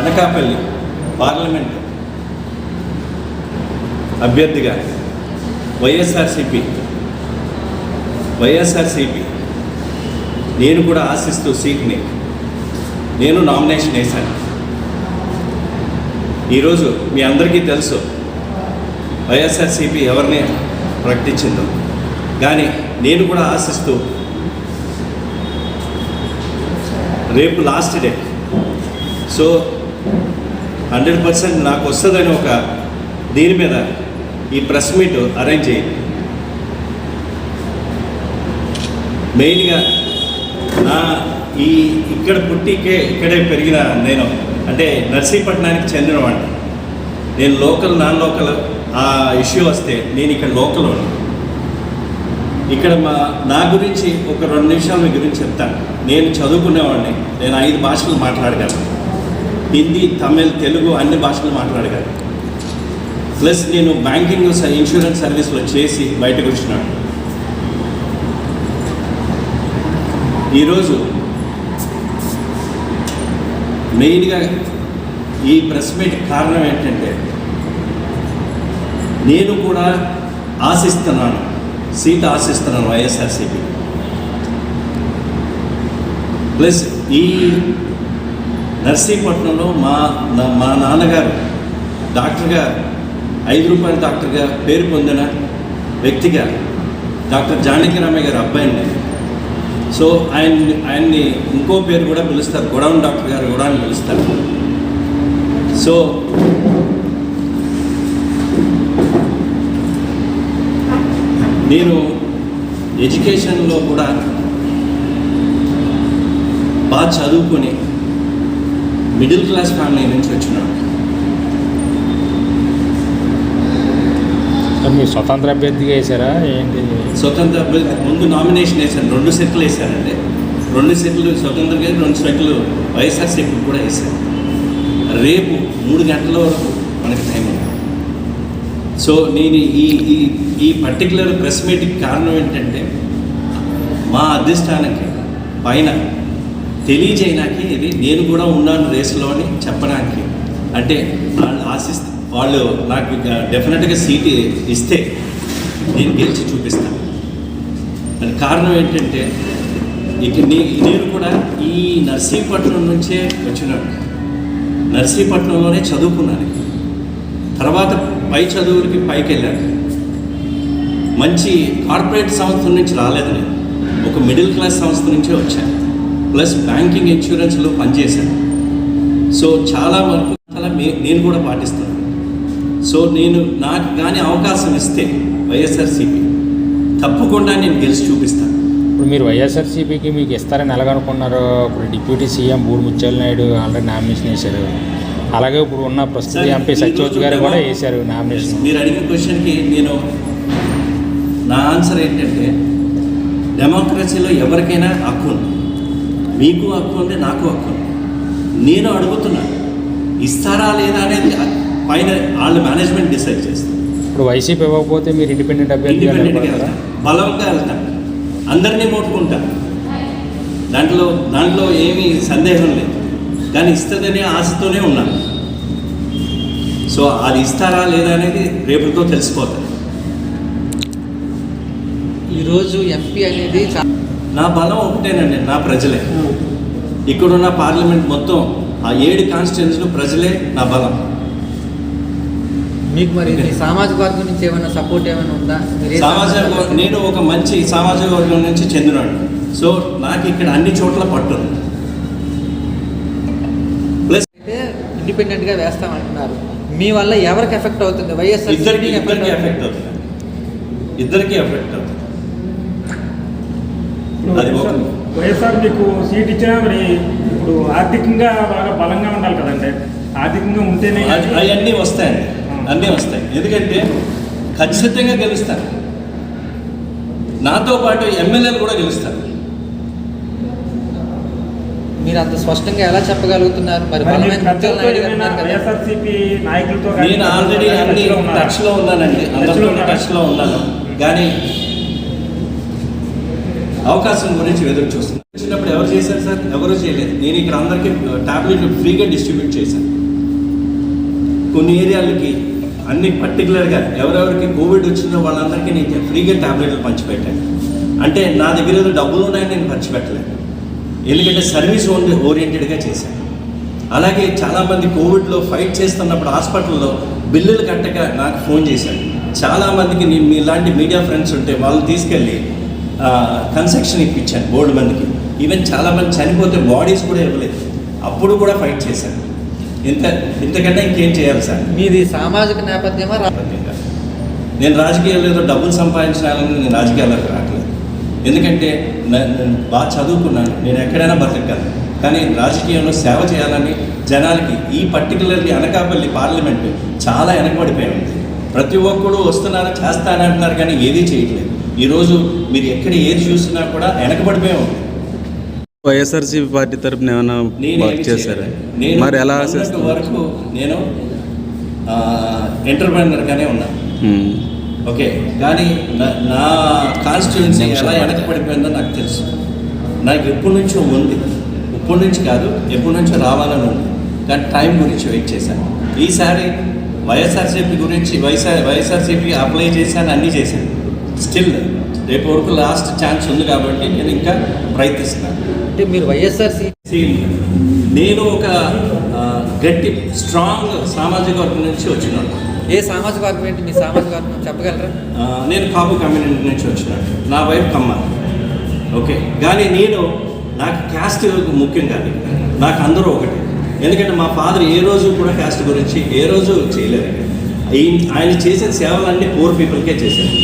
Anakapalli parliament అభ్యర్థిగా వైఎస్ఆర్సిపి వైఎస్ఆర్సిపి. నేను కూడా ఆశిస్తూ సీట్ని నేను నామినేషన్ వేశాను. ఈరోజు మీ అందరికీ తెలుసు వైఎస్ఆర్సీపీ ఎవరిని ప్రకటించిందో. కానీ నేను కూడా ఆశిస్తూ రేపు last day. So hundred percent నాకు వస్తుందని ఒక దీని మీద ఈ ప్రెస్ మీట్ అరేంజ్ చేయండి. మెయిన్గా నా ఈ ఇక్కడ పుట్టికే ఇక్కడే పెరిగిన నేను అంటే నర్సీపట్నానికి చెందినవాడిని. నేను లోకల్ నాన్ లోకల్ ఆ ఇష్యూ వస్తే నేను ఇక్కడ లోకల్ ఇక్కడ మా నా గురించి ఒక రెండు నిమిషాలు మీ గురించి చెప్తాను. నేను చదువుకునేవాడిని. నేను ఐదు భాషలు మాట్లాడగలను. హిందీ తమిళ్ తెలుగు అన్ని భాషలు మాట్లాడగలను. ప్లస్ నేను బ్యాంకింగ్ ఇన్సూరెన్స్ సర్వీస్లో చేసి బయటకు వచ్చినాను. ఈరోజు మెయిన్గా ఈ ప్రెస్ మీట్ కారణం ఏంటంటే నేను కూడా ఆశిస్తున్నాను సీట్ ఆశిస్తున్నాను వైఎస్ఆర్సీపీ ప్లస్ ఈ నర్సీపట్నంలో మా నా- మా నాన్నగారు డాక్టర్గా ఐదు రూపాయల డాక్టర్గా పేరు పొందిన వ్యక్తిగా డాక్టర్ జానకిరామయ్య గారు అబ్బాయిని. సో ఆయన ఆయన్ని ఇంకో పేరు కూడా పిలుస్తారు గొడవన్ డాక్టర్ గారు గొడవని అని పిలుస్తారు. సో నేను ఎడ్యుకేషన్లో కూడా బాగా చదువుకొని మిడిల్ క్లాస్ ఫ్యామిలీ నుంచి వచ్చినాను మీరు స్వతంత్ర అభ్యర్థిగా వేసారా? ఏంటి? స్వతంత్ర అభ్యర్థి ముందు నామినేషన్ వేశాను రెండు సెట్లు వేశానండి రెండు సెట్లు స్వతంత్రంగా రెండు సెట్లు వైఎస్ఆర్సీపీ కూడా వేశాను రేపు మూడు గంటల వరకు మనకి టైం ఉంది. సో నేను ఈ ఈ ఈ పర్టికులర్ ప్రెస్ మీట్కి కారణం ఏంటంటే మా అధిష్టానానికి పైన తెలియజేయడానికి ఇది నేను కూడా ఉన్నాను రేసులో అని చెప్పడానికి. అంటే వాళ్ళు ఆశిస్తే వాళ్ళు నాకు డెఫినెట్గా సీట్ ఇస్తే నేను గెలిచి చూపిస్తాను అది కారణం ఏంటంటే ఇక నేను కూడా ఈ నర్సీపట్నం నుంచే వచ్చినాను. నర్సీపట్నంలోనే చదువుకున్నాను. తర్వాత పై చదువులకి పైకి వెళ్ళాను. మంచి కార్పొరేట్ సంస్థ నుంచి రాలేదు నేను. ఒక మిడిల్ క్లాస్ సంస్థ నుంచే వచ్చాను. ప్లస్ బ్యాంకింగ్ ఇన్సూరెన్స్లో పనిచేశాను. సో చాలా వరకు చాలా నేను కూడా పాటిస్తున్నాను. సో నేను నాకు కానీ అవకాశం ఇస్తే వైఎస్ఆర్సీపీ. తప్పకుండా నేను గెలిచి చూపిస్తాను. ఇప్పుడు మీరు వైఎస్ఆర్సీపీకి మీకు ఇస్తారని ఎలాగనుకున్నారు? ఇప్పుడు డిప్యూటీ సీఎం బూడి ముత్యాల నాయుడు ఆల్రెడీ నామినేషన్ వేశారు. అలాగే ఇప్పుడు ఉన్న ప్రస్తుత ఎంపీ సత్యవతి గారు కూడా వేశారు నామినేషన్. మీరు అడిగిన క్వశ్చన్కి నేను నా ఆన్సర్ ఏంటంటే డెమోక్రసీలో ఎవరికైనా హక్కు ఉంది. మీకు హక్కు ఉంది నాకు హక్కు ఉంది. నేను అడుగుతున్నాను ఇస్తారా లేదా అనేది పైన వాళ్ళు మేనేజ్మెంట్ డిసైడ్ చేస్తారు. ఇప్పుడు వైసీపీ ఇవ్వకపోతే మీరు ఇండిపెండెంట్ అభ్యర్థిగా బలంగా వెళ్తాను అందరినీ మోటుకుంటాను దాంట్లో దాంట్లో ఏమీ సందేహం లేదు. కానీ ఇస్తుందనే ఆశతోనే ఉన్నాను సో అది ఇస్తారా లేదా అనేది రేపుతో తెలిసిపోతుంది. ఈరోజు ఎంపీ అనేది నా బలం ఒకటేనండి నా ప్రజలే. ఇక్కడున్న పార్లమెంట్ మొత్తం ఆ ఏడు కాన్స్టిట్యున్సీలు ప్రజలే నా బలం. మీకు మరి సామాజిక వర్గం నుంచి ఏమైనా సపోర్ట్ ఏమైనా ఉందా? సామాజిక నేను ఒక మంచి సామాజిక వర్గం నుంచి చెందినాడు సో నాకు ఇక్కడ అన్ని చోట్ల పట్టుంది ప్లస్ అయితే ఇండిపెండెంట్గా వేస్తామంటున్నారు. మీ వల్ల ఎవరికి ఎఫెక్ట్ అవుతుంది? వైఎస్ఆర్ ఇద్దరికి ఇద్దరికి ఎఫెక్ట్ అవుతుంది. ఇద్దరికి ఎఫెక్ట్ అవుతుంది. అది వైఎస్ఆర్ మీకు సీట్ ఇచ్చినా మరి ఇప్పుడు ఆర్థికంగా బాగా బలంగా ఉండాలి కదండి. ఆర్థికంగా ఉంటేనే అవన్నీ వస్తాయండి. అన్నీ వస్తాయి. ఎందుకంటే ఖచ్చితంగా గెలుస్తాను నాతో పాటు ఎమ్మెల్యేలు కూడా గెలుస్తారు. మీరు అంత స్పష్టంగా ఎలా చెప్పగలుగుతున్నారు? మరి నేను ఆల్రెడీ టచ్లో అన్ని? టచ్లో ఉన్నానండి. అందరితో? టచ్లో ఉన్నాను. కానీ అవకాశం గురించి ఎదురు చూస్తున్నాను వచ్చినప్పుడు ఎవరు చేశారు సార్? ఎవరు చేయలేదు. నేను ఇక్కడ అందరికీ టాబ్లెట్లు ఫ్రీగా డిస్ట్రిబ్యూట్ చేశాను. కొన్ని ఏరియాలకి అన్ని పర్టికులర్గా ఎవరెవరికి కోవిడ్ వచ్చిన వాళ్ళందరికీ నేను ఫ్రీగా టాబ్లెట్లు పంచిపెట్టాను. అంటే నా దగ్గర ఏదో డబ్బులు ఉన్నాయని నేను పంచిపెట్టలేదు. ఎందుకంటే సర్వీస్ ఓన్లీ ఓరియంటెడ్గా చేశాను అలాగే చాలామంది కోవిడ్లో ఫైట్ చేస్తున్నప్పుడు హాస్పిటల్లో బిల్లులు కట్టక నాకు ఫోన్ చేశారు. చాలామందికి నేను మీలాంటి మీడియా ఫ్రెండ్స్ ఉంటే వాళ్ళు తీసుకెళ్ళి కన్సెక్షన్ ఇప్పించాను బోర్డు మందికి. ఈవెన్ చాలామంది చనిపోతే బాడీస్ కూడా ఇవ్వలేదు. అప్పుడు కూడా ఫైట్ చేశాను ఇంత ఇంతకన్నా ఇంకేం చేయాలి సార్? మీది సామాజిక నేపథ్యమా. నేను రాజకీయాల్లో ఏదో డబ్బులు సంపాదించాలని నేను రాజకీయాల్లోకి రావట్లేదు. ఎందుకంటే బాగా చదువుకున్నాను నేను ఎక్కడైనా బతకగలను. కానీ రాజకీయంలో సేవ చేయాలని జనాలకి ఈ పర్టికులర్లీ అనకాపల్లి పార్లమెంట్ చాలా వెనకబడిపోయి ఉంది ప్రతి ఒక్కడు వస్తున్నారు చేస్తానంటున్నారు కానీ ఏదీ చేయట్లేదు. ఈరోజు మీరు ఎక్కడ ఏది చూసినా కూడా వెనకబడిపోయి ఉంది. వైఎస్ఆర్సీపీ పార్టీ తరపున ఏమైనా వర్క్ చేశారా? మరి ఎలా వరకు నేను ఎంటర్ప్రైనర్గానే ఉన్నాను ఉమ్. ఓకే కానీ నా- నా కాన్స్టిట్యున్సీ ఎలా వెనకబడిపోయిందో నాకు తెలుసు. నాకు ఎప్పటి నుంచో ఉంది. ఇప్పటి నుంచి కాదు ఎప్పటి నుంచో రావాలని ఉంది. కానీ టైం గురించి వెయిట్ చేశాను. ఈసారి వైఎస్ఆర్సీపీ గురించి వైఎస్ఆర్ వైఎస్ఆర్సీపీ అప్లై చేశాను అన్నీ చేశాను. స్టిల్ రేపు వరకు లాస్ట్ ఛాన్స్ ఉంది కాబట్టి నేను ఇంకా ప్రయత్నిస్తున్నాను. అంటే మీరు వైఎస్ఆర్సీ నేను ఒక గట్టి స్ట్రాంగ్ సామాజిక వర్గం నుంచి వచ్చినాను. ఏ సామాజిక వర్గం ఏంటి? మీ సామాజిక వర్గం చెప్పగలరా? నేను కాపు కమ్యూనిటీ నుంచి వచ్చినాను. నా వైఫ్ కమ్మ. ఓకే కానీ నేను నాకు క్యాస్ట్ ముఖ్యం కాదు. నాకు అందరూ ఒకటి. ఎందుకంటే మా ఫాదర్ ఏ రోజు కూడా క్యాస్ట్ గురించి ఏ రోజు చేయలేదు. ఆయన చేసిన సేవలన్నీ పూర్ పీపుల్కే చేశారు.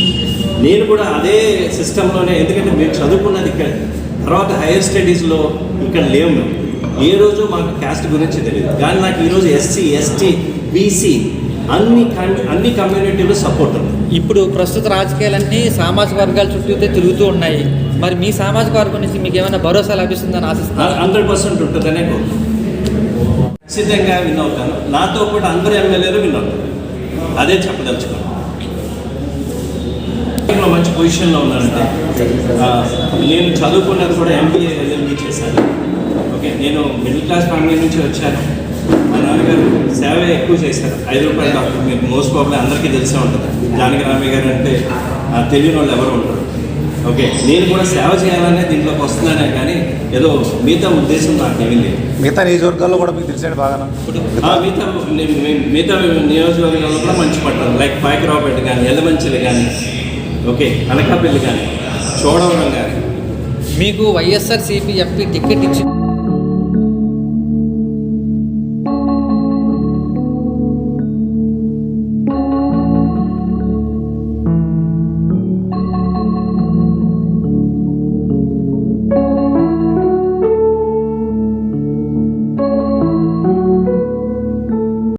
నేను కూడా అదే సిస్టంలోనే ఎందుకంటే మేము చదువుకున్నది ఇక్కడ తర్వాత హైయర్ స్టడీస్లో ఇక్కడ లేవు మేము ఏ రోజు మాకు క్యాస్ట్ గురించి తెలియదు. కానీ నాకు ఈరోజు ఎస్సీ ఎస్టీ బీసీ అన్ని అన్ని కమ్యూనిటీలో సపోర్ట్ ఉంది. ఇప్పుడు ప్రస్తుత రాజకీయాలన్నీ సామాజిక వర్గాల చుట్టూతే తిరుగుతూ ఉన్నాయి. మరి మీ సామాజిక వర్గం నుంచి మీకు ఏమైనా భరోసా లభిస్తుందని ఆశిస్తున్నారు? హండ్రెడ్ పర్సెంట్ ఉంటుందనే ఖచ్చితంగా విన్ అవుతాను నాతో పాటు అందరు ఎమ్మెల్యేలు విన్ అవుతారు అదే చెప్పదలుచుకున్నాను. మంచి పొజిషన్లో ఉన్నానంటే నేను చదువుకున్నది కూడా ఎంబీఏ ఎల్ఎల్బీ చేశాను. ఓకే నేను మిడిల్ క్లాస్ ఫ్యామిలీ నుంచి వచ్చాను. మా నాన్నగారు సేవ ఎక్కువ చేశారు. ఐదు రూపాయల డాక్టర్ మీకు మోస్ట్ ప్రాబ్లం అందరికీ తెలిసే ఉంటుంది. జానకి రామయ్య గారు అంటే ఆ, తెలియని వాళ్ళు ఎవరు ఉంటారు ఓకే నేను కూడా సేవ చేయాలనే దీంట్లోకి వస్తున్నానే కానీ ఏదో మిగతా ఉద్దేశం నాకు ఏమీ లేదు. మిగతా నియోజకవర్గాల్లో కూడా మీకు తెలిసాడు బాగా మిగతా మిగతా నియోజకవర్గాల్లో కూడా మంచి పట్టారు లైక్ పాయకరావుపేట కానీ ఎల్లమంచిలి కానీ ఓకే అనకాపల్లి కానీ చోడవరం కానీ. మీకు వైఎస్ఆర్ సిపి ఎంపీ టికెట్ ఇచ్చింది.